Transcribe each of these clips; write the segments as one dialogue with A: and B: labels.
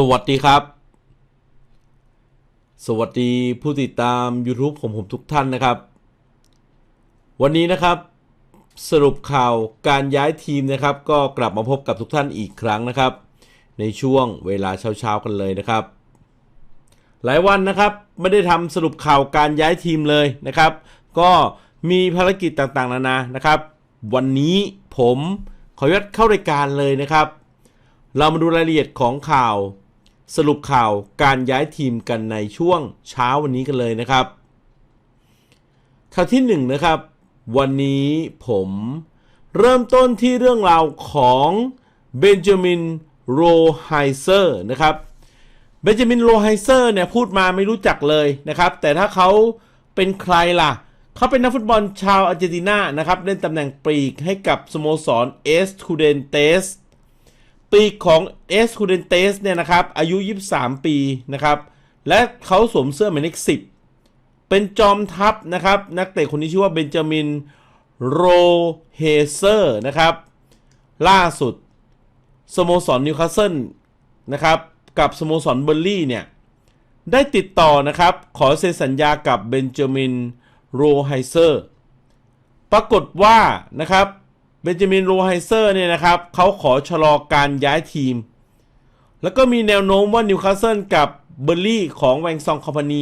A: สวัสดีครับ สวัสดีผู้ติดตาม YouTube ของผมทุกท่านนะครับ วันนี้นะครับ สรุปข่าวการย้ายทีมนะครับ ก็กลับมาพบกับทุกท่านอีกครั้งนะครับ ในช่วงเวลาเช้าๆกันเลยนะครับ หลายวันนะครับไม่ได้ทำสรุปข่าวการย้ายทีมเลยนะครับ ก็มีภารกิจต่างๆนานานะครับ วันนี้ผมขออนุญาตเข้ารายการเลยนะครับเรามาดูรายละเอียดของข่าว สรุปข่าวการย้ายทีมกันในช่วงเช้าวันนี้กันเลยนะครับ ข่าวที่1นงนะครับ วันนี้ผมเริ่มต้นที่เรื่องราวของเบนจามินโรไฮเซอร์นะครับ เบนจามินโรไฮเซอร์เนี่ยพูดมาไม่รู้จักเลยนะครับ แต่ถ้าเขาเป็นใครล่ะ เขาเป็นนักฟุตบอลชาวอาร์เจนตินานะครับ เล่นตำแหน่งปีกให้กับสโมสรเอสทูเดนเตส ปีกของเอสคูเดนเตสเนี่ยนะครับ อายุ 23 ปีนะครับ และเขาสวมเสื้อหมายเลข10 เป็นจอมทัพนะครับ นักเตะคนนี้ชื่อว่าเบนจามินโรเฮเซอร์นะครับ ล่าสุดสโมสรนิวคาสเซิลนะครับ กับสโมสรเบอร์ลี่เนี่ย ได้ติดต่อนะครับ ขอเซ็นสัญญากับเบนจามินโรไฮเซอร์ ปรากฏว่านะครับ เบนจามินโรไฮเซอร์เนี่ยนะครับเขาขอชะลอการย้ายทีม แล้วก็มีแนวโน้มว่านิวคาสเซิลกับเบอร์ลี่ของแวงซองคอมพานี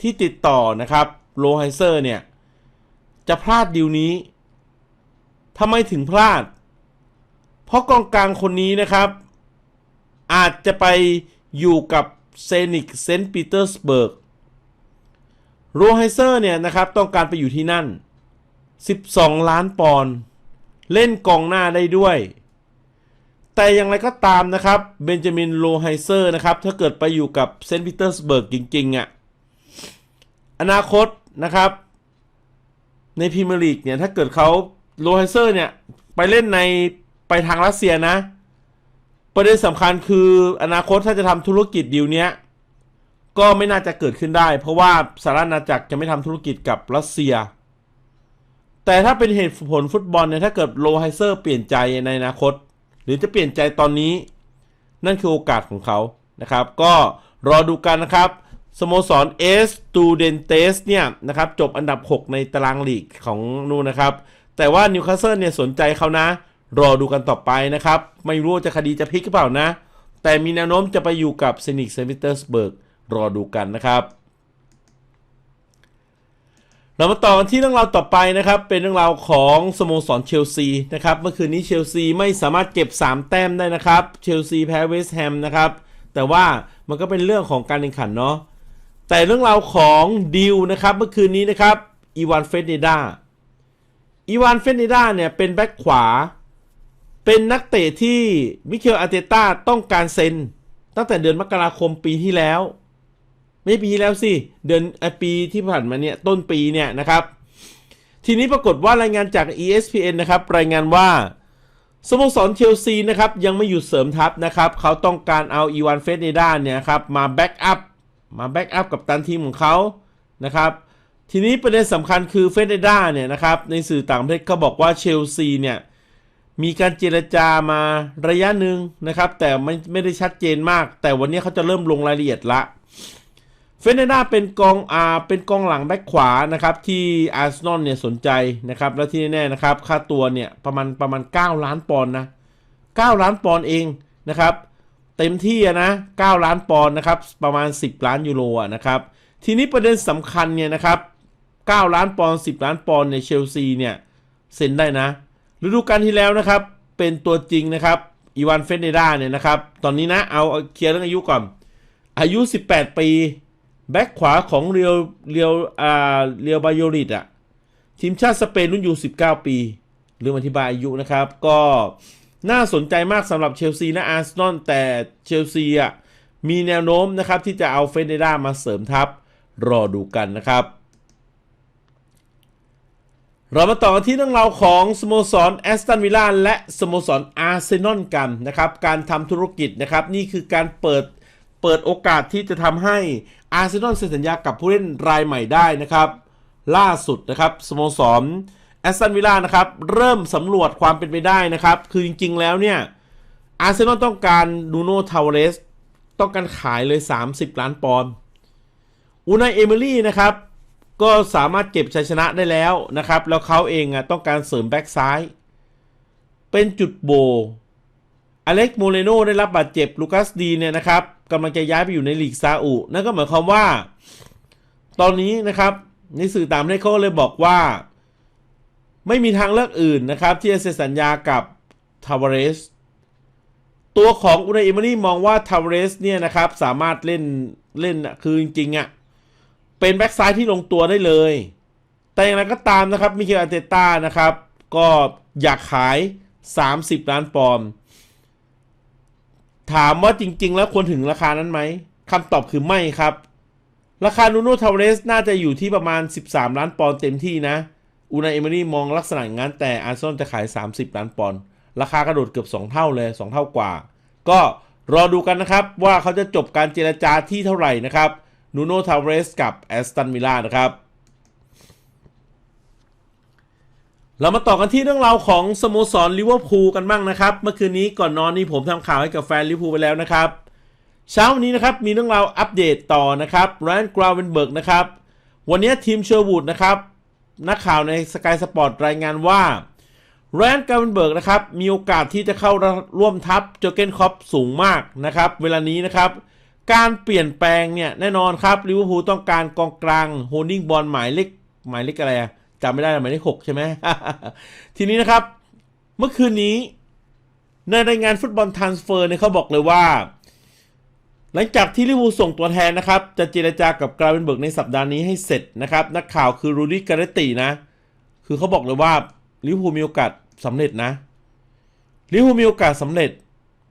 A: ที่ติดต่อนะครับโรไฮเซอร์เนี่ย จะพลาดดีลนี้ทำไมถึงพลาด เพราะกองกลางคนนี้นะครับ อาจจะไปอยู่กับเซนิกเซนต์ปีเตอร์สเบิร์กโรไฮเซอร์เนี่ยนะครับต้องการไปอยู่ที่นั่น 12 ล้านปอนด์ เล่นกองหน้าได้ด้วย แต่อย่างไรก็ตามนะครับเบนจามินโลไฮเซอร์นะครับ ถ้าเกิดไปอยู่กับเซนต์ปีเตอร์สเบิร์กจริงๆอะ่ะอนาคตนะครับ ในพรีเมียร์ลีกเนี่ย ถ้าเกิดเขาโลไฮเซอร์เนี่ย ไปเล่นในไปทางรัสเซียนะ ประเด็นสำคัญคืออนาคตถ้าจะทำธุรกิจดีลเนี้ยก็ไม่น่าจะเกิดขึ้นได้ เพราะว่าสหรัฐอาณาจักรจะไม่ทำธุรกิจกับรัสเซีย แต่ถ้าเป็นเหตุผลฟุตบอลเนี่ยถ้าเกิดโลไฮเซอร์เปลี่ยนใจในอนาคต หรือจะเปลี่ยนใจตอนนี้ นั่นคือโอกาสของเขานะครับ ก็รอดูกันนะครับสโมสรเอสตูเดนเตสเนี่ยนะครับจบอันดับ 6 ในตารางลีกของนู่นนะครับ แต่ว่านิวคาสเซิลเนี่ยสนใจเขานะ รอดูกันต่อไปนะครับ ไม่รู้จะคดีจะพลิกหรือเปล่านะ แต่มีแนวโน้มจะไปอยู่กับเซนิกเซนต์ปีเตอร์สเบิร์กรอดูกันนะครับ เรามาต่อกันที่เรื่องราวต่อไปนะครับ เป็นเรื่องราวของสโมสรเชลซีนะครับเมื่อคืนนี้เชลซีไม่สามารถเก็บ 3 แต้มได้นะครับเชลซีแพ้เวสต์แฮมนะครับแต่ว่ามันก็เป็นเรื่องของการแข่งขันเนาะแต่เรื่องราวของดิวนะครับเมื่อคืนนี้นะครับอีวานเฟเนดาอีวานเฟเนดาเนี่ยเป็นแบ็คขวา เป็นนักเตะที่มิเคลอาร์เตต้าต้องการเซ็นตั้งแต่เดือนมกราคมปีที่แล้ว ไม่ปีแล้วสิ เดือนอปีที่ผ่านมาเนี่ยต้นปีเนี่ยนะครับ ทีนี้ปรากฏว่ารายงานจาก ESPN นะครับ รายงานว่าสโมสรเชลซีนะครับ ยังไม่หยุดเสริมทัพนะครับ เขาต้องการเอาอีวานเฟสเนดาเนี่ยครับ มาแบ็กอัพมาแบ็กอัพกับตันทีมของเขานะครับ ทีนี้ประเด็นสำคัญคือเฟสเนดาเนี่ยนะครับ ในสื่อต่างประเทศก็บอกว่าเชลซีเนี่ยมีการเจรจามาระยะหนึ่งนะครับ แต่ไม่ไม่ได้ชัดเจนมาก แต่วันนี้เขาจะเริ่มลงรายละเอียดละ เฟนเนดาเป็นกองอาเป็นกองหลังแบ็คขวานะครับที่อาร์เซนอลเนี่ยสนใจนะครับแล้วที่แน่ๆนะครับค่าตัวเนี่ยประมาณประมาณ 9 ล้านปอนด์นะ9ล้านปอนด์เองนะครับเต็มที่อะนะ 9 ล้านปอนด์นะครับประมาณ 10 ล้านยูโรนะครับทีนี้ประเด็นสำคัญเนี่ยนะครับ 9 ล้านปอนด์10 ล้านปอนด์ในเชลซีเนี่ยเซ็นได้นะฤดูกาลที่แล้วนะครับเป็นตัวจริงนะครับอีวานเฟนเนดาเนี่ยนะครับตอนนี้นะเอาเอาเคลียร์เรื่องอายุก่อนอายุ 18 ปี แบ็คขวาของเรียวเรียวอ่าเรียวบาโยริดอะทีมชาติสเปนรุ่นอยู่19 ปีเรื่องอธิบายอายุนะครับ ก็น่าสนใจมากสำหรับเชลซีและอาร์เซนอลแต่เชลซีอะมีแนวโน้มนะครับ ที่จะเอาเฟเนดามาเสริมทัพรอดูกันนะครับ เรามาต่อกันที่เรื่องราวของสโมสรแอสตันวิลล่าและสโมสรอาร์เซนอลกันนะครับ การทำธุรกิจนะครับ นี่คือการเปิด เปิดโอกาสที่จะทำให้อาร์เซนอลเซ็นสัญญากับผู้เล่นรายใหม่ได้นะครับ ล่าสุดนะครับสโมสรแอสตันวิลล่านะครับ เริ่มสำรวจความเป็นไปได้นะครับ คือจริง ๆ แล้วเนี่ยอาร์เซนอลต้องการดูโนทาวเรสต้องการขายเลย 30 ล้านปอนด์อูนายเอมิลี่นะครับ ก็สามารถเก็บชัยชนะได้แล้วนะครับ แล้วเขาเองอะต้องการเสริมแบ็กซ้าย เป็นจุดโบอเล็กโมเรโนได้รับบาดเจ็บลูคัสดีเนี่ยนะครับ กำลังจะย้ายไปอยู่ในลีกซาอุนั่นก็หมายความว่า ตอนนี้นะครับในสื่อตางประเขาเลยบอกว่า ไม่มีทางเลือกอื่นนะครับ ที่จะเซ็นสัญญากับทาวเรสตัวของอุนายเอมิลี่มองว่าทาวเรสเนี่ยนะครับ สามารถเล่นเล่นอะคือจริงๆอะ่ะเป็นแบ็กซ้ายที่ลงตัวได้เลย แต่อย่างไรก็ตามนะครับมิเคลอาเตต้านะครับ ก็อยากขาย 30 ล้านปอนด์ ถามว่าจริง ๆ แล้วควรถึงราคานั้นไหมคำตอบคือไม่ครับ ราคานูโนทาวเรสน่าจะอยู่ที่ประมาณ 13 ล้านปอนด์เต็มที่นะ อูนายเอมิลี่มองลักษณะอย่างนั้นแต่อาร์เซนอลจะขาย 30 ล้านปอนด์ราคากระโดดเกือบ 2 เท่าเลย 2 เท่ากว่า ก็รอดูกันนะครับว่าเขาจะจบการเจรจาที่เท่าไหร่นะครับนูโนทาวเรสกับแอสตันมิลล่านะครับ เรามาต่อกันที่เรื่องราวของสโมสรลิเวอร์พูลกันบ้างนะครับ เมื่อคืนนี้ก่อนนอนนี่ผมทำข่าวให้กับแฟนลิเวอร์พูลไปแล้วนะครับ เช้าวันนี้นะครับมีเรื่องราวอัปเดตต่อนะครับแรนกราวเวนเบิร์กนะครับวันนี้ทีมเชอร์วูดนะครับนักข่าวในสกายสปอร์ตรายงานว่าแรนกราวเวนเบิร์กนะครับมีโอกาสที่จะเข้าร่วมทัพโจเกนคอปสูงมากนะครับเวลานี้นะครับการเปลี่ยนแปลงเนี่ยแน่นอนครับลิเวอร์พูลต้องการกองกลางโฮลดิ้งบอลหมายเลขหมายเลขอะไรอะ จำไม่ได้หมายเลขหกใช่ไหม ทีนี้นะครับ เมื่อคืนนี้ ในรายงานฟุตบอลทรานสเฟอร์เนี่ยเขาบอกเลยว่า หลังจากที่ลิเวอร์พูลส่งตัวแทนนะครับ จะเจรจากับกราเวนเบิร์กในสัปดาห์นี้ให้เสร็จนะครับ นักข่าวคือรูดี้การ์ตินะ คือเขาบอกเลยว่าลิเวอร์พูลมีโอกาสสำเร็จนะลิเวอร์พูลมีโอกาสสำเร็จ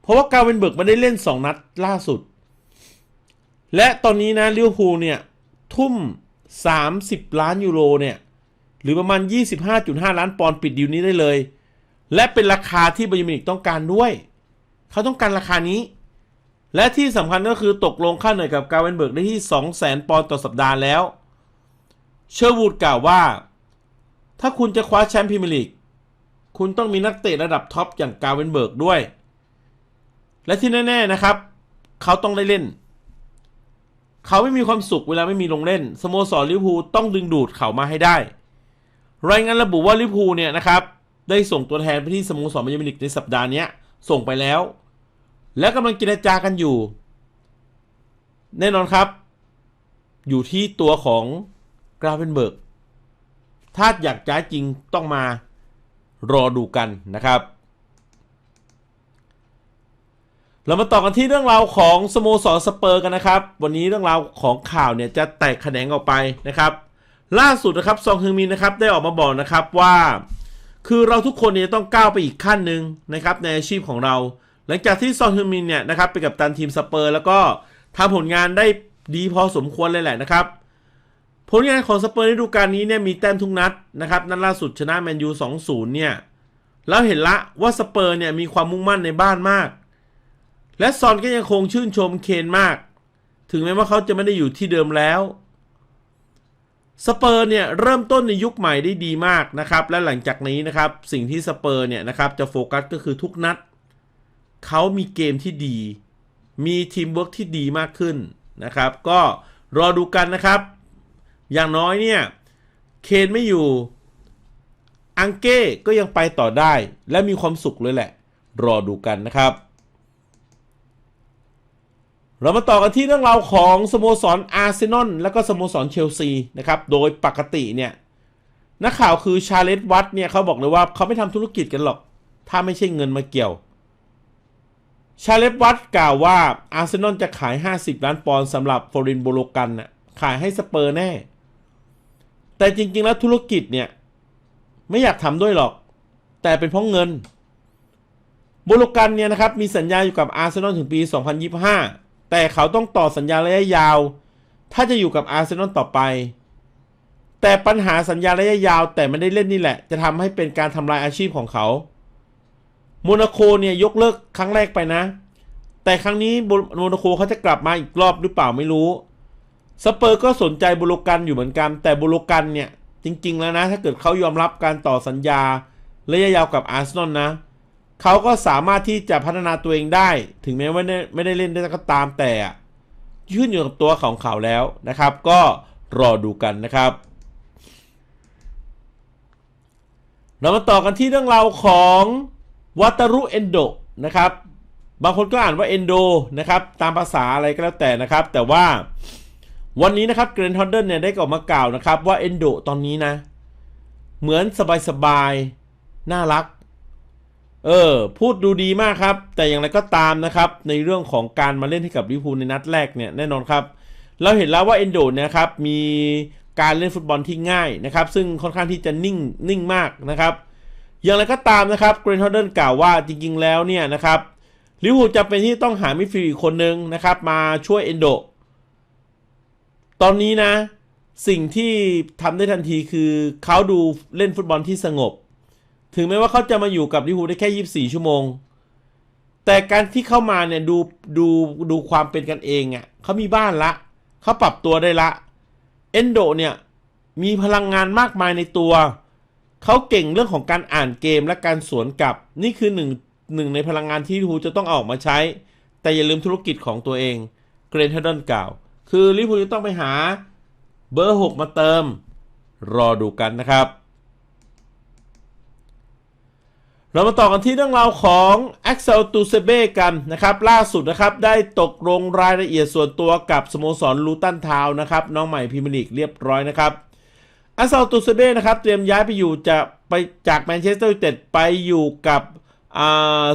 A: เพราะว่ากราเวนเบิร์กไม่ได้เล่น 2 นัดล่าสุด และตอนนี้นะลิเวอร์พูลเนี่ยทุ่ม 30 ล้านยูโรเนี่ย หรือประมาณ 25.5 ล้านปอนด์ปิดดีลนี้ได้เลย และเป็นราคาที่บยร์มินิกต้องการด้วย เขาต้องการราคานี้ และที่สำคัญก็คือตกลงค่าเหนื่อยกับกาเวนเบิร์กได้ที่ 200,000 ปอนด์ต่อสัปดาห์แล้ว เชอร์วูดกล่าวว่า ถ้าคุณจะคว้าแชมป์พรีเมียร์ลีกคุณต้องมีนักเตะระดับท็อปอย่างกาเวนเบิร์กด้วย และที่แน่ ๆนะครับ เขาต้องได้เล่น เขาไม่มีความสุขเวลาไม่มีลงเล่นสโมสรลิเวอร์พูลต้องดึงดูดเขามาให้ได้ รายงานระบุว่าลิพูเนี่ยนะครับได้ส่งตัวแทนไปที่สโมสรบาเยอร์มิวนิกในสัปดาห์นี้ส่งไปแล้ว และกำลังเจรจากันอยู่ แน่นอนครับ อยู่ที่ตัวของกราเวนเบิร์กถ้าอยากย้าจริงต้องมารอดูกันนะครับ เรามาต่อกันที่เรื่องราวของสโมสรสเปอร์กันนะครับ วันนี้เรื่องราวของข่าวเนี่ยจะแตกแขนงออกไปนะครับ ล่าสุดนะครับซองฮึงมินนะครับได้ออกมาบอกนะครับว่า คือเราทุกคนเนี่ยต้องก้าวไปอีกขั้นหนึ่งนะครับในอาชีพของเรา หลังจากที่ซองฮึงมินเนี่ยนะครับไปกับตันทีมสเปอร์ แล้วก็ทำผลงานได้ดีพอสมควรเลยแหละนะครับ ผลงานของสเปอร์ในฤดูกาลนี้เนี่ยมีแต้มทุกนัดนะครับนัดล่าสุดชนะแมนยู2-0เนี่ยแล้วเห็นละว่าสเปอร์เนี่ยมีความมุ่งมั่นในบ้านมาก และซอนก็ยังคงชื่นชมเคนมาก ถึงแม้ว่าเขาจะไม่ได้อยู่ที่เดิมแล้ว สเปอร์เนี่ยเริ่มต้นในยุคใหม่ได้ดีมากนะครับและหลังจากนี้นะครับสิ่งที่สเปอร์เนี่ยนะครับจะโฟกัสก็คือทุกนัดเขามีเกมที่ดี มีทีมเวิร์กที่ดีมากขึ้นนะครับก็รอดูกันนะครับ อย่างน้อยเนี่ยเคนไม่อยู่อังเก้ก็ยังไปต่อได้ และมีความสุขเลยแหละ รอดูกันนะครับ เรามาต่อกันที่เรื่องราวของสโมสรอาร์เซนอลและก็สโมสรเชลซีนะครับ โดยปกติเนี่ยนักข่าวคือชาเลตวัตเนี่ยเขาบอกเลยว่าเขาไม่ทำธุรกิจกันหรอก ถ้าไม่ใช่เงินมาเกี่ยว ชาเลตวัตกล่าวว่าอาร์เซนอลจะขาย 50 ล้านปอนด์สำหรับฟอรินโบโลกันน่ะขายให้สเปอร์แน่ แต่จริงๆแล้วธุรกิจเนี่ยไม่อยากทำด้วยหรอก แต่เป็นเพราะเงินโบโลกันเนี่ยนะครับมีสัญญาอยู่กับอาร์เซนอลถึงปี 2025 แต่เขาต้องต่อสัญญาระยะยาว ถ้าจะอยู่กับอาร์เซนอลต่อไป แต่ปัญหาสัญญาระยะยาวแต่ไม่ได้เล่นนี่แหละ จะทำให้เป็นการทำลายอาชีพของเขาโมนาโคเนี่ยยกเลิกครั้งแรกไปนะ แต่ครั้งนี้โมนาโคเขาจะกลับมาอีกรอบหรือเปล่าไม่รู้สเปอร์ก็สนใจบุโลกันอยู่เหมือนกัน แต่บุโลกันเนี่ยจริง ๆ แล้วนะ ถ้าเกิดเขายอมรับการต่อสัญญาระยะยาวกับอาร์เซนอลนะ เขาก็สามารถที่จะพัฒนาตัวเองได้ ถึงแม้ว่าไม่ได้เล่นได้ก็ตามแต่ยื่นอยู่กับตัวของเขาแล้วนะครับ ก็รอดูกันนะครับ เรามาต่อกันที่เรื่องราวของวัตารุเอนโดนะครับ บางคนก็อ่านว่าเอนโดนะครับ ตามภาษาอะไรก็แล้วแต่นะครับ แต่ว่าวันนี้นะครับเกรนทอนเดนเนี่ยได้ออกมากล่าวนะครับ ว่าเอนโดตอนนี้นะ เหมือนสบายๆ น่ารัก เออ พูดดูดีมากครับ แต่อย่างไรก็ตามนะครับ ในเรื่องของการมาเล่นให้กับลิเวอร์พูลในนัดแรกเนี่ยแน่นอนครับ เราเห็นแล้วว่าเอนโดเนี่ยครับมีการเล่นฟุตบอลที่ง่ายนะครับ ซึ่งค่อนข้างที่จะนิ่งนิ่งมากนะครับ อย่างไรก็ตามนะครับเกรนทอนเดนกล่าวว่าจริงๆแล้วเนี่ยนะครับลิเวอร์พูลจะเป็นที่ต้องหามิดฟิลด์อีกคนนึงนะครับ มาช่วยเอนโดตอนนี้นะ สิ่งที่ทำได้ทันทีคือเขาดูเล่นฟุตบอลที่สงบ ถึงแม้ว่าเขาจะมาอยู่กับลิเวอร์พูลได้แค่ 24 ชั่วโมง แต่การที่เข้ามาเนี่ยดูดูดูความเป็นกันเองอะ่ะเขามีบ้านละเขาปรับตัวได้ละ เอนโดเนี่ยมีพลังงานมากมายในตัว เขาเก่งเรื่องของการอ่านเกมและการสวนกลับ นี่คือหนึ่งหนึ่งในพลังงานที่ลิเวอร์พูลจะต้องอออกมาใช้ แต่อย่าลืมธุรกิจของตัวเองเกรนเทดอนกล่าว คือลิเวอร์พูลจะต้องไปหาเบอร์ 6 มาเติม รอดูกันนะครับ เรามาต่อกันที่เรื่องราวของ a x e l t u s e b e กันนะครับ ล่าสุดนะครับ ได้ตกลงรายละเอียดส่วนตัวกับสโมสรลูตันทาวน์นะครับ น้องใหม่พรีเมียร์ลีกเรียบร้อยนะครับ a x e l t u s e b e นะครับ เตรียมย้ายไปอยู่จะไปจากแมนเชสเตอร์ยูไนเต็ดไปอยู่กับ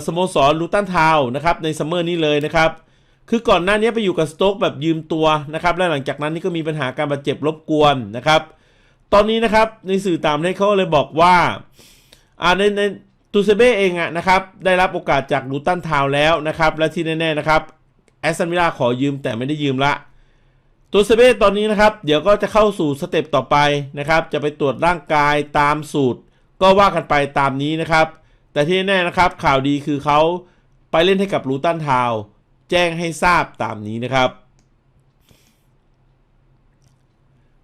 A: สโมสรลูตันทาวน์นะครับ ในซัมเมอร์นี้เลยนะครับ คือก่อนหน้านี้ไปอยู่กับสโต๊กแบบยืมตัวนะครับ และหลังจากนั้นนี่ก็มีปัญหาการบาดเจ็บรบกวนนะครับ ตอนนี้นะครับในสื่อตางประเทศเขาก็เลยบอกว่าอ่าในใน ตูเซเบ้เองอะนะครับได้รับโอกาสจากลูตันทาวแล้วนะครับและที่แน่ๆนะครับแอสตันวิลล่าขอยืมแต่ไม่ได้ยืมละตูเซเบ้ตอนนี้นะครับเดี๋ยวก็จะเข้าสู่สเต็ปต่อไปนะครับจะไปตรวจร่างกายตามสูตร ก็ว่ากันไปตามนี้นะครับแต่ที่แน่ๆนะครับข่าวดีคือเขาไปเล่นให้กับลูตันทาวแจ้งให้ทราบตามนี้นะครับ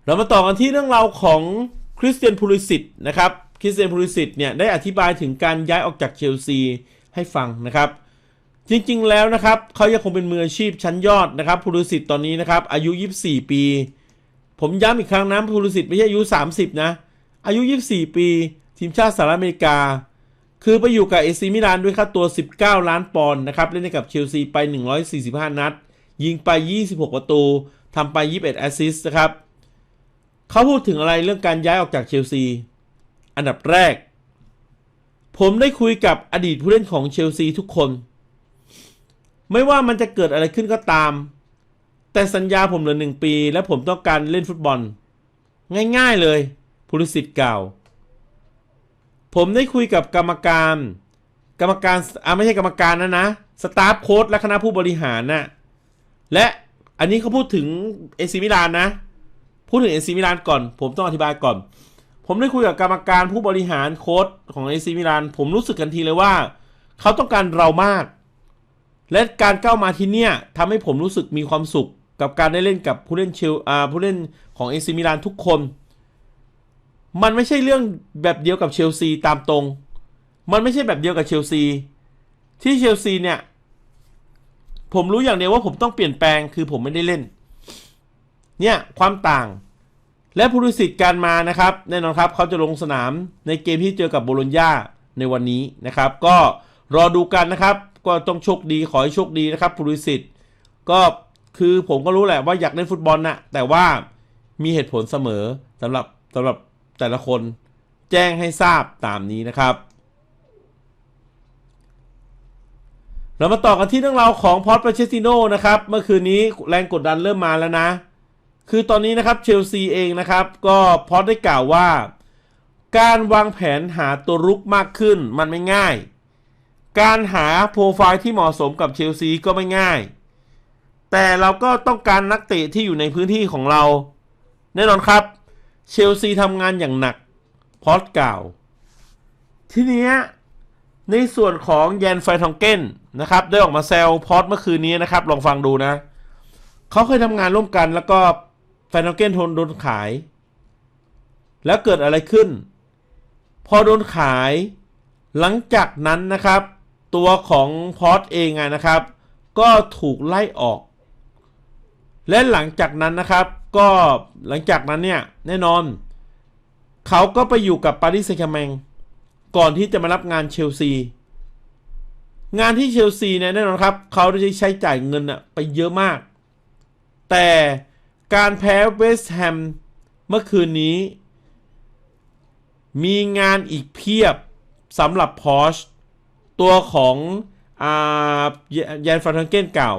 A: เรามาต่อกันที่เรื่องราวของคริสเตียนพูลิสิตนะครับ คริสเตียนพูลิสิตเนี่ยได้อธิบายถึงการย้ายออกจากเชลซีให้ฟังนะครับ จริงๆแล้วนะครับเขายังคงเป็นมืออาชีพชั้นยอดนะครับพูลิสิตตอนนี้นะครับอายุ 24 ปี ผมย้ำอีกครั้งนะพูลิสิตไม่ใช่อายุ 30 นะ อายุ 24 ปี ทีมชาติสหรัฐอเมริกา คือไปอยู่กับเอซีมิลานด้วยค่าตัว 19 ล้านปอนด์นะครับเล่นให้กับเชลซีไป 145 นัด ยิงไป 26 ประตูทำไป 21 แอสซิสต์นะครับเขาพูดถึงอะไรเรื่องการย้ายออกจากเชลซี อันดับแรก ผมได้คุยกับอดีตผู้เล่นของเชลซีทุกคน ไม่ว่ามันจะเกิดอะไรขึ้นก็ตาม แต่สัญญาผมเหลือหนึ่งปี และผมต้องการเล่นฟุตบอล ง่ายๆเลยพูลิสิตกล่าว ผมได้คุยกับกรรมการ กรรมการอ่าไม่ใช่กรรมการนะนะสตาฟโค้ดและคณะผู้บริหารนะ่ะและอันนี้เขาพูดถึงเอซิมิลานนะ พูดถึงเอซิมิลานก่อน ผมต้องอธิบายก่อน ผมได้คุยกับกรรมการผู้บริหารโค้ดของเอซิมิลานผมรู้สึกกันทีเลยว่า เขาต้องการเรามาก และการก้าวมาที่เนี่ยทำให้ผมรู้สึกมีความสุข กับการได้เล่นกับผู้เล่นเชลอาผู้เล่นของเอซิมิลานทุกคน มันไม่ใช่เรื่องแบบเดียวกับเชลซีตามตรง มันไม่ใช่แบบเดียวกับเชลซี ที่เชลซีเนี่ย ผมรู้อย่างเดียวว่าผมต้องเปลี่ยนแปลงคือผมไม่ได้เล่น เนี่ยความต่าง และผู้ริสิตการมานะครับ แน่นอนครับเขาจะลงสนามในเกมที่เจอกับโบโลญญาในวันนี้นะครับ ก็รอดูกันนะครับ ก็ต้องโชคดีขอให้โชคดีนะครับผู้ริสิตก็คือผมก็รู้แหละว่าอยากเล่นฟุตบอลนะแต่ว่ามีเหตุผลเสมอสำหรับสำหรับแต่ละคนแจ้งให้ทราบตามนี้นะครับ เรามาต่อกันที่เรื่องราวของพอร์ตปาเชติโนนะครับ เมื่อคืนนี้แรงกดดันเริ่มมาแล้วนะ คือตอนนี้นะครับเชลซีเองนะครับ ก็พอร์ตได้กล่าวว่า การวางแผนหาตัวรุกมากขึ้นมันไม่ง่าย การหาโปรไฟล์ที่เหมาะสมกับเชลซีก็ไม่ง่าย แต่เราก็ต้องการนักเตะที่อยู่ในพื้นที่ของเรา แน่นอนครับเชลซีทำงานอย่างหนักพอร์ตกล่าว ทีนี้ในส่วนของแยนไฟทองเก้นนะครับ ได้ออกมาแซวพอดเมื่อคืนนี้นะครับ ลองฟังดูนะ เขาเคยทำงานร่วมกันแล้วก็ ไฟทองเกนทนโดนขาย แล้วเกิดอะไรขึ้น พอโดนขาย หลังจากนั้นนะครับ ตัวของพอร์ตเองนะครับ ก็ถูกไล่ออก และหลังจากนั้นนะครับ ก็หลังจากนั้นเนี่ยแน่นอน เขาก็ไปอยู่กับปารีสแซงต์แชร์แมงก่อนที่จะมารับงานเชลซี งานที่เชลซีเนี่ยแน่นอนครับ เขาได้ใช้จ่ายเงินอะไปเยอะมาก แต่ การแพ้เวสต์แฮมเมื่อคืนนี้ มีงานอีกเพียบสำหรับพอชตัวของอาแยนฟรานทังเกนเก่า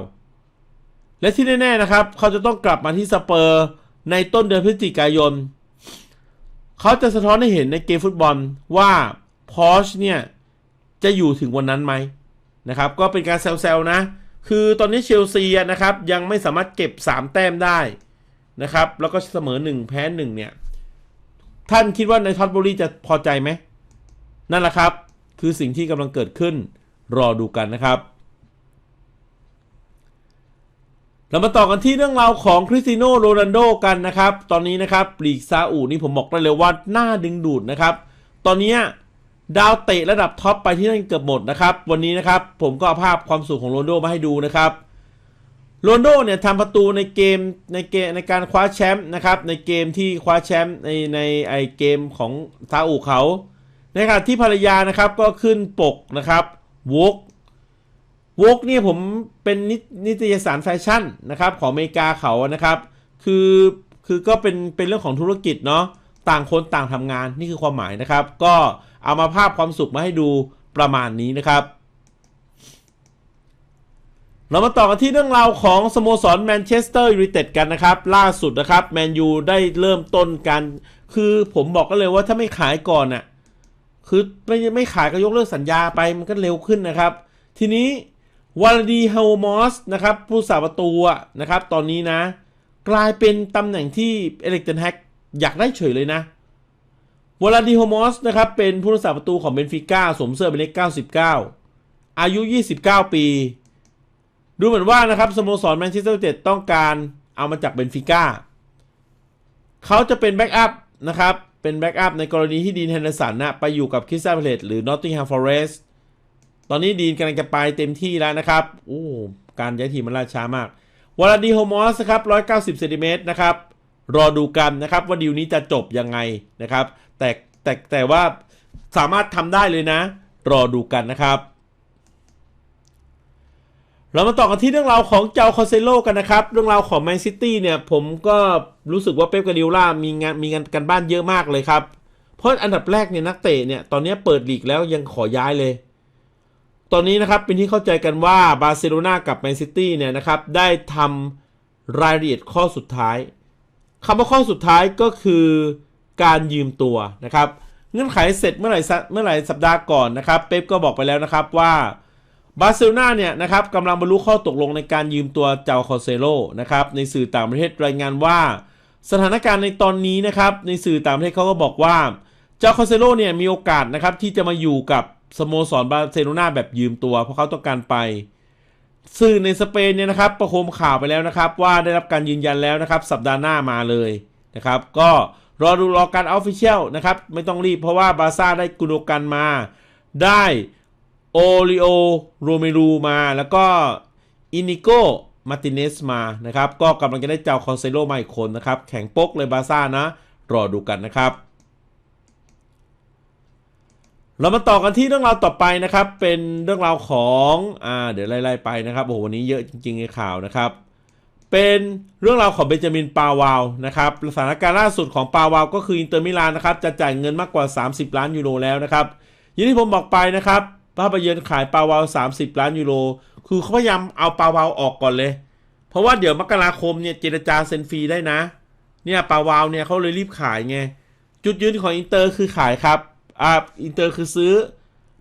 A: และที่แน่ๆนะครับ เขาจะต้องกลับมาที่สเปอร์ในต้นเดือนพฤศจิกายน เขาจะสะท้อนให้เห็นในเกมฟุตบอลว่าพอชเนี่ย จะอยู่ถึงวันนั้นไหมนะครับ ก็เป็นการแซวๆนะ คือตอนนี้เชลซีนะครับ ยังไม่สามารถเก็บ 3 แต้มได้ นะครับ แล้วก็เสมอ 1 แพ้1เนี่ย ท่านคิดว่าในท็อตบุรีจะพอใจไหม นั่นแหละครับ คือสิ่งที่กำลังเกิดขึ้น รอดูกันนะครับ เรามาต่อกันที่เรื่องราวของคริสติโนโรนัลโดกันนะครับ ตอนนี้นะครับลีกซาอุนี่ผมบอกได้เลยว่าน่าดึงดูดนะครับ ตอนนี้ดาวเตะระดับท็อปไปที่นั่นเกือบหมดนะครับ วันนี้นะครับผมก็เอาภาพความสุขของโรนโดมาให้ดูนะครับ โรนโดเนี่ยทำประตูในเกมในเกมในการคว้าแชมป์นะครับในเกมที่คว้าแชมป์ในในไอเกมของซาอุเขาในขณะที่ภรรยานะครับก็ขึ้นปกนะครับวกวกเนี่ยผมเป็นนินิตยสารแฟชั่นนะครับของอเมริกาเขานะครับ คือคือก็เป็นเป็นเรื่องของธุรกิจเนาะต่างคนต่างทำงานนี่คือความหมายนะครับ ก็เอามาภาพความสุขมาให้ดูประมาณนี้นะครับ เรามาต่อกันที่เรื่องราวของสโมสรแมนเชสเตอร์ยูไนเต็ดกันนะครับ ล่าสุดนะครับแมนยูได้เริ่มต้นการคือผมบอกก็เลยว่าถ้าไม่ขายก่อนน่ะคือไม่ไม่ขายก็ยกเลิกสัญญาไปมันก็เร็วขึ้นนะครับ ทีนี้วาลดีเฮลมอสนะครับผู้สาประตูนะครับ ตอนนี้นะ กลายเป็นตำแหน่งที่เอเล็กเทนแฮกอยากได้เฉยเลยนะวาลดีเฮลมอสนะครับเป็นผู้รักษาประตูของเบนฟิก้าสวมเสื้อเป็นเลข 99 อายุ 29 ปี ดูเหมือนว่านะครับสโมสรแมนเชสเตอร์ยูไนเต็ดต้องการเอามาจากเบนฟิก้าเขาจะเป็นแบ็กอัพนะครับ เป็นแบ็กอัพในกรณีที่ดีนแฮนเดอร์สันนะไปอยู่กับคริสตัลเพลตหรือนอตติงแฮมฟอเรสต์ตอนนี้ดีนกำลังจะไปเต็มที่แล้วนะครับโอ้การย้ายทีมมันล่าช้ามากวาลาดีโฮมอสครับ 190เซนติเมตรนะครับ รอดูกันนะครับว่าดีลนี้จะจบยังไงนะครับ แต่แต่แต่ว่าสามารถทำได้เลยนะ รอดูกันนะครับ เรามาต่อกันที่เรื่องราวของเจ้าคอนเซโลกันนะครับ เรื่องราวของแมนซิตี้เนี่ย ผมก็รู้สึกว่าเป๊ปกาดิล่ามีงานมีงานกันบ้านเยอะมากเลยครับ เพราะอันดับแรกเนี่ยนักเตะเนี่ย ตอนนี้เปิดลีกแล้วยังขอย้ายเลย ตอนนี้นะครับเป็นที่เข้าใจกันว่าบาร์เซโลนากับแมนซิตี้เนี่ยนะครับ ได้ทำรายละเอียดข้อสุดท้ายคำว่าข้อสุดท้ายก็คือการยืมตัวนะครับ เงื่อนไขเสร็จเมื่อไหร่เมื่อไหร่สัปดาห์ก่อนนะครับ เป๊ปก็บอกไปแล้วนะครับว่า บาร์เซโลนาเนี่ยนะครับกำลังบรรลุข้อตกลงในการยืมตัวเจ้าคอเซโลนะครับในสื่อต่างประเทศรายงานว่า สถานการณ์ในตอนนี้นะครับในสื่อต่างประเทศเขาก็บอกว่า เจ้าคอเซโลเนี่ยมีโอกาสนะครับที่จะมาอยู่กับสโมสรบาร์เซโลนาแบบยืมตัว เพราะเขาต้องการไป สื่อในสเปนเนี่ยนะครับประโคมข่าวไปแล้วนะครับ ว่าได้รับการยืนยันแล้วนะครับ สัปดาห์หน้ามาเลยนะครับ ก็รอดูรอการออฟฟิเชียลนะครับไม่ต้องรีบเพราะว่าบาซ่าได้กุนโดกันมา ได้ โอริโอโรเมรูมาแล้วก็อินิโกมาติเนสมานะครับ ก็กำลังจะได้เจ้าคอนเซโลมาอีกคนนะครับ แข่งปกเลยบาซ่านะ รอดูกันนะครับ เรามาต่อกันที่เรื่องราวต่อไปนะครับ เป็นเรื่องราวของอ่าเดี๋ยวไล่ๆไปนะครับโอ้โหวันนี้เยอะจริงๆในข่าวนะครับ เป็นเรื่องราวของเบนจามินปาวาวนะครับสถานการณ์ล่าสุดของปาวาวก็คืออินเตอร์มิลานนะครับจะจ่ายเงินมากกว่า 30 ล้านยูโรแล้วนะครับอย่างที่ผมบอกไปนะครับ ภาพยนตร์ขายปาวาว30ล้านยูโร คือเขาพยายามเอาปาวาวออกก่อนเลย เพราะว่าเดี๋ยวมกราคมเนี่ยเจรจาเซ็นฟรีได้นะ เนี่ยปาวาวเนี่ยเขาเลยรีบขายไง จุดยืนของอินเตอร์คือขายครับ อ่า อินเตอร์คือซื้อ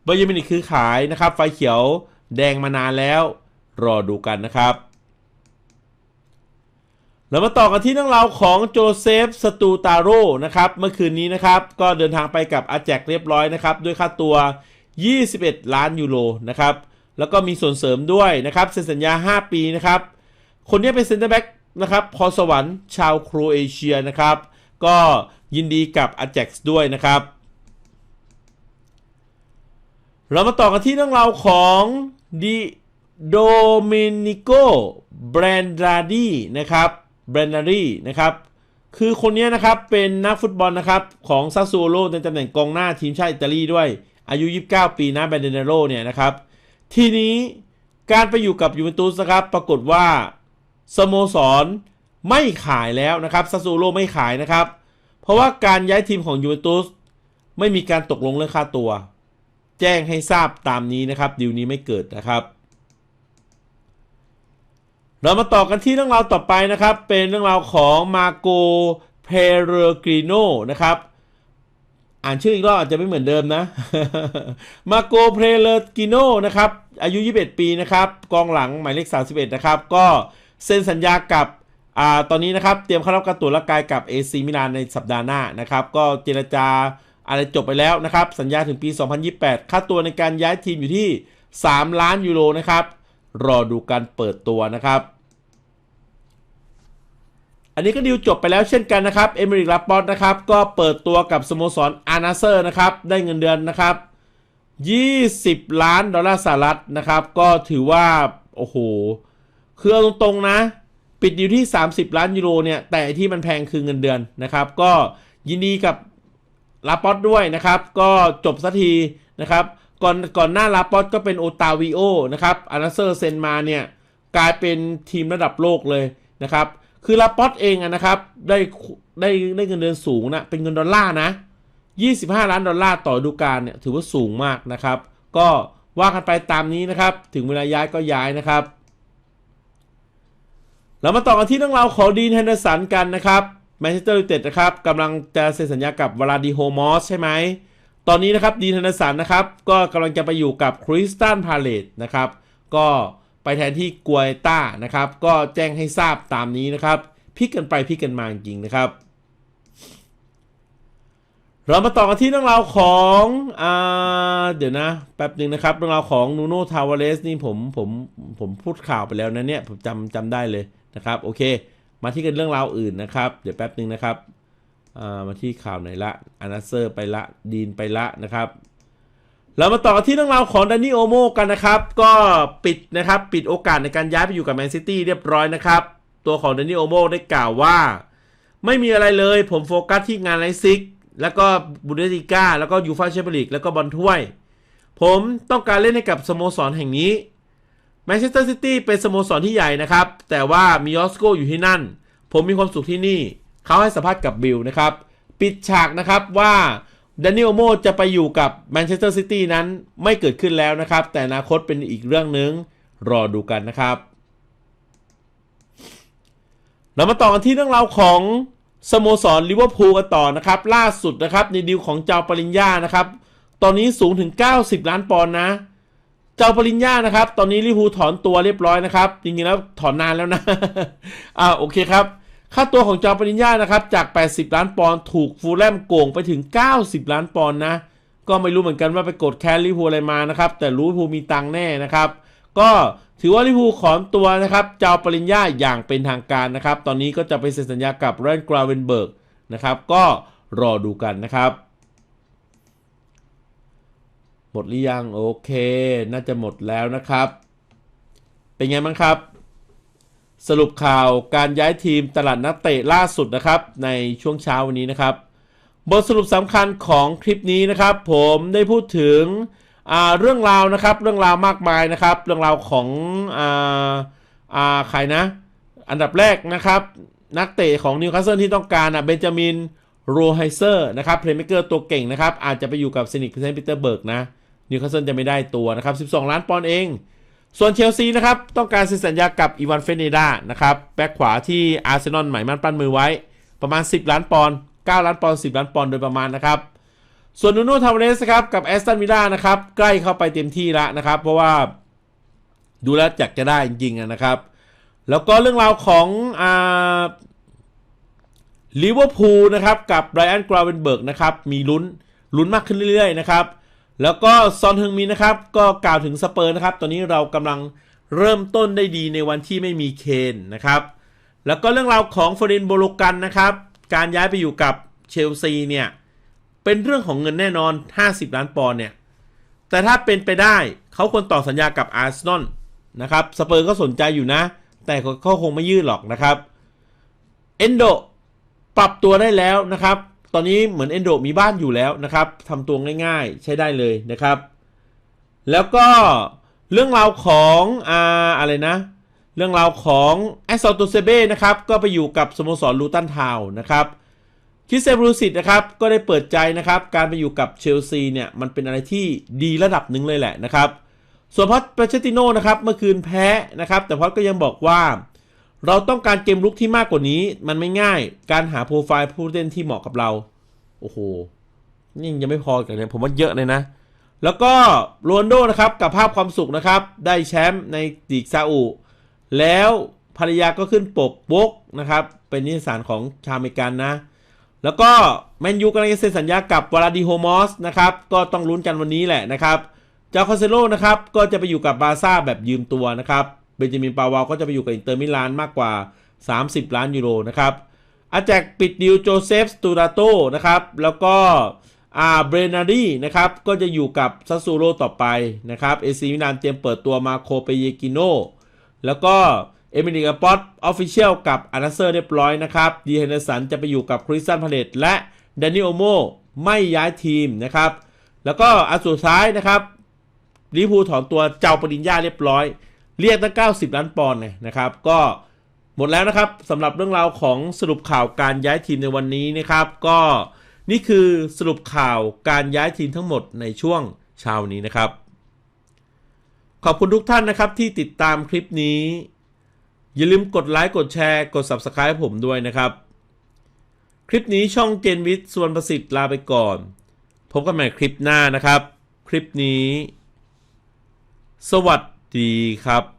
A: บาเยอร์มินิกคือขายนะครับ ไฟเขียวแดงมานานแล้ว รอดูกันนะครับเรามาต่อกันที่เรื่องราวของโจเซฟ สตูตาโร่นะครับ เมื่อคืนนี้นะครับ ก็เดินทางไปกับอาแจกเรียบร้อยนะครับ ด้วยค่าตัว 21 ล้านยูโรนะครับแล้วก็มีส่วนเสริมด้วยนะครับเซ็นสัญญา 5 ปีนะครับ คนนี้เป็นเซ็นเตอร์แบ็กนะครับพอสวรรค์ชาวโครเอเชียนะครับ ก็ยินดีกับอาแจ็กซ์ด้วยนะครับ เรามาต่อกันที่เรื่องราวของดิโดเมนิโกแบรนดาดีนะครับแบรนดาดีนะครับคือคนนี้นะครับเป็นนักฟุตบอลนะครับของซาซูโรในตำแหน่งกองหน้าทีมชาติอิตาลีด้วย อายุ 29 ปีนะแบรนเดเนโรเนี่ยนะครับ ทีนี้การไปอยู่กับยูเวนตุสนะครับ ปรากฏว่าสโมสรไม่ขายแล้วนะครับซาซูโรไม่ขายนะครับ เพราะว่าการย้ายทีมของยูเวนตุสไม่มีการตกลงเรื่องค่าตัว แจ้งให้ทราบตามนี้นะครับดีลนี้ไม่เกิดนะครับ เรามาต่อกันที่เรื่องราวต่อไปนะครับ เป็นเรื่องราวของมาโกเพเรกริโนนะครับ อ่านชื่ออีกรอบอาจจะไม่เหมือนเดิมนะ มาโกเพเลกิโนนะครับ อายุ 21 ปีนะครับ กองหลังหมายเลข 31 นะครับ ก็เซ็นสัญญากับอ่าตอนนี้นะครับ เตรียมเข้ารับการตรวจร่างกายกับเอซีมิลานในสัปดาห์หน้านะครับ ก็เจรจาอะไรจบไปแล้วนะครับ สัญญาถึงปี 2028 ค่าตัวในการย้ายทีมอยู่ที่ 3 ล้านยูโรนะครับ รอดูการเปิดตัวนะครับ อันนี้ก็ดีลจบไปแล้วเช่นกันนะครับ เอเมริกลาปอตนะครับ ก็เปิดตัวกับสโมสรอานาเซอร์นะครับ ได้เงินเดือนนะครับ 20 ล้านดอลลาร์สหรัฐนะครับ ก็ถือว่า โอ้โห คือเอาตรงๆนะ ปิดดีลที่ 30 ล้านยูโรเนี่ย แต่ที่มันแพงคือเงินเดือนนะครับ ก็ยินดีกับลาปอตด้วยนะครับ ก็จบสักทีนะครับ ก่อนก่อนหน้าลาปอตก็เป็นโอตาวิโอนะครับอานาเซอร์เซนมาเนี่ย กลายเป็นทีมระดับโลกเลยนะครับ คือลาปอตเองนะครับ ได้ได้ได้เงินเดือนสูงนะ เป็นเงินดอลลาร์นะ 25 ล้านดอลลาร์ต่อดูกาลเนี่ยถือว่าสูงมากนะครับ ก็ว่ากันไปตามนี้นะครับ ถึงเวลาย้ายก็ย้ายนะครับเรามาต่อกันที่เรื่องราวของดีนแฮนเดอร์สันกันนะครับแมนเชสเตอร์ยูไนเต็ดนะครับกำลังจะเซ็นสัญญากับวลาดิโฮมอสใช่ไหมตอนนี้นะครับดีนแฮนเดอร์สันนะครับ ก็กำลังจะไปอยู่กับคริสตันพาเลตนะครับ ก็ ไปแทนที่กัวต้านะครับ ก็แจ้งให้ทราบตามนี้นะครับพลิกกันไปพลิกกันมาจริงๆนะครับ เรามาต่อกันที่เรื่องราวของอ่าเดี๋ยวนะแป๊บหนึ่งนะครับ เรื่องราวของนูโนทาวาเลสนี่ผมผมผมพูดข่าวไปแล้วนะเนี่ยผมจำจำได้เลยนะครับ โอเค มาที่กันเรื่องราวอื่นนะครับ เดี๋ยวแป๊บหนึ่งนะครับามาที่ข่าวไหนละอานาเซอร์ไปละดีนไปละนะครับ เรามาต่อที่เรื่องราวของดานิโอโมกันนะครับ ก็ปิดนะครับ ปิดโอกาสในการย้ายไปอยู่กับแมนซิตี้เรียบร้อยนะครับ ตัวของดานิโอโมได้กล่าวว่า ไม่มีอะไรเลยผมโฟกัสที่งานไลซิก แล้วก็บุนเดสลิก้าแล้วก็ยูฟาแชมเปี้ยนลีกแล้วก็บอลถ้วย ผมต้องการเล่นให้กับสโมสรแห่งนี้แมนเชสเตอร์ซิตี้เป็นสโมสรที่ใหญ่นะครับ แต่ว่ามีออสโกอยู่ที่นั่น ผมมีความสุขที่นี่ เขาให้สัมภาษณ์กับบิลนะครับ ปิดฉากนะครับว่า ดานิโอลโมจะไปอยู่กับแมนเชสเตอร์ซิตี้นั้นไม่เกิดขึ้นแล้วนะครับ แต่อนาคตเป็นอีกเรื่องหนึ่งรอดูกันนะครับ เรามาต่อกันที่เรื่องราวของสโมสรลิเวอร์พูลกันต่อนะครับ ล่าสุดนะครับในดีลของเจ้าปริญญานะครับ ตอนนี้สูงถึง 90 ล้านปอนด์นะ เจ้าปริญญานะครับ ตอนนี้ลิเวอร์พูลถอนตัวเรียบร้อยนะครับจริงๆแล้วถอนนานแล้วนะอ่าโอเคครับ ค่าตัวของจ้าปริญญานะครับจาก 80 ล้านปอนด์ถูกฟูลแลมโกงไปถึง 90 ล้านปอนด์นะ ก็ไม่รู้เหมือนกันว่าไปกดแค้นลิเวอร์พูอะไรมานะครับ แต่รู้พูมีตังแน่นะครับ ก็ถือว่าลิพูขอนตัวนะครับเจ้าปริญญาอย่างเป็นทางการนะครับ ตอนนี้ก็จะไปเซ็นสัญญากับแรนกราเวนเบิร์กนะครับ ก็รอดูกันนะครับ หมดหรือยังโอเค น่าจะหมดแล้วนะครับ เป็นไงบ้างครับ สรุปข่าวการย้ายทีมตลาดนักเตะล่าสุดนะครับ ในช่วงเช้าวันนี้นะครับ บทสรุปสำคัญของคลิปนี้นะครับ ผมได้พูดถึงเรื่องราวนะครับ เรื่องราวมากมายนะครับ เรื่องราวของอ่าอ่าใครนะ อันดับแรกนะครับ นักเตะของนิวคาสเซิลที่ต้องการอะเบนจามินโรไฮเซอร์นะครับเพลย์เมเกอร์ตัวเก่งนะครับ อาจจะไปอยู่กับเซนิกเซนต์ปีเตอร์เบิร์กนะนิวคาสเซิลจะไม่ได้ตัวนะครับ 12 ล้านปอนด์เอง ส่วนเชลซีนะครับ ต้องการเซ็นสัญญากับอีวานเฟเนดานะครับแบ็คขวาที่อาร์เซนอลหมายมั่นปั้นมือไว้ ประมาณ 10 ล้านปอนด์9ล้านปอนด์10 ล้านปอนด์โดยประมาณนะครับ ส่วนนูโน่ทาวเรสครับกับแอสตันวิลล่านะครับใกล้เข้าไปเต็มที่แล้วนะครับ เพราะว่าดูแลจักจะได้จริงๆนะครับ แล้วก็เรื่องราวของอ่าลิเวอร์พูลนะครับกับไบรอันกราเวนเบิร์กนะครับมีลุ้นลุ้นมากขึ้นเรื่อยๆนะครับ แล้วก็ซอนเฮงมินนะครับ ก็กล่าวถึงสเปอร์นะครับ ตอนนี้เรากำลังเริ่มต้นได้ดีในวันที่ไม่มีเคนนะครับ แล้วก็เรื่องราวของฟอรินโบโลกันนะครับ การย้ายไปอยู่กับเชลซีเนี่ย เป็นเรื่องของเงินแน่นอน 50 ล้านปอนด์เนี่ย แต่ถ้าเป็นไปได้เขาควรต่อสัญญากับอาร์เซนอลนะครับสเปอร์ก็สนใจอยู่นะ แต่เขาคงไม่ยืดหรอกนะครับเอนโดปรับตัวได้แล้วนะครับ ตอนนี้เหมือนเอนโดมีบ้านอยู่แล้วนะครับทำตัวง่ายๆ ใช้ได้เลยนะครับ แล้วก็เรื่องราวของอ่าอะไรนะ เรื่องราวของแอสซอตูเซเบ้นะครับก็ไปอยู่กับสโมสรลูตันทาวน์นะครับคิสเซบรูซิตนะครับก็ได้เปิดใจนะครับ การไปอยู่กับเชลซีเนี่ยมันเป็นอะไรที่ดีระดับหนึ่งเลยแหละนะครับ ส่วนพอตเปเชติโนนะครับเมื่อคืนแพ้นะครับ แต่พอตก็ยังบอกว่า เราต้องการเกมลุกที่มากกว่านี้ มันไม่ง่าย การหาโปรไฟล์ผู้เล่นที่เหมาะกับเรา โอ้โห นี่ยังไม่พอกันเลยผมว่าเยอะเลยนะ แล้วก็โรนโดนะครับ กับภาพความสุขนะครับ ได้แชมป์ในลีกซาอุ แล้วภรรยาก็ขึ้นปกบกนะครับ เป็นนิสสารของชาวอเมริกันนะ แล้วก็แมนยูกำลังจะเซ็นสัญญากับวาลาดิโฮมอสนะครับ ก็ต้องลุ้นกันวันนี้แหละนะครับ จาคาเซโลนะครับ ก็จะไปอยู่กับบาร์ซ่าแบบยืมตัวนะครับ เบนจามินปาวาก็จะไปอยู่กับอินเตอร์มิลานมากกว่า 30 ล้านยูโรนะครับอาแจกปิดดิวโจเซฟสตูราโตนะครับ แล้วก็อาเบรนารีนะครับ ก็จะอยู่กับซัสซูโรต่อไปนะครับเอซีมิลานเตรียมเปิดตัวมาโคเปเยกิโนแล้วก็เอมิลิกาปอตออฟฟิเชียลกับอานาเซอร์เรียบร้อยนะครับดีเฮนเดอร์สันจะไปอยู่กับคริสตันพาเลตและแดนิโอโมไม่ย้ายทีมนะครับ แล้วก็อันสุดท้ายนะครับลิพูถอนตัวเจ้าปริญญาเรียบร้อย เรียกตั้ง 90 ล้านปอนด์เนี่ยนะครับ ก็หมดแล้วนะครับสำหรับเรื่องราวของสรุปข่าวการย้ายทีมในวันนี้นะครับ ก็นี่คือสรุปข่าวการย้ายทีมทั้งหมดในช่วงเช้านี้นะครับ ขอบคุณทุกท่านนะครับที่ติดตามคลิปนี้ อย่าลืมกดไลค์กดแชร์กด Subscribe ผมด้วยนะครับ คลิปนี้ช่องเจนวิทย์ส่วนประสิทธิ์ลาไปก่อน พบกันใหม่คลิปหน้านะครับ คลิปนี้ สวัสดี ดีครับ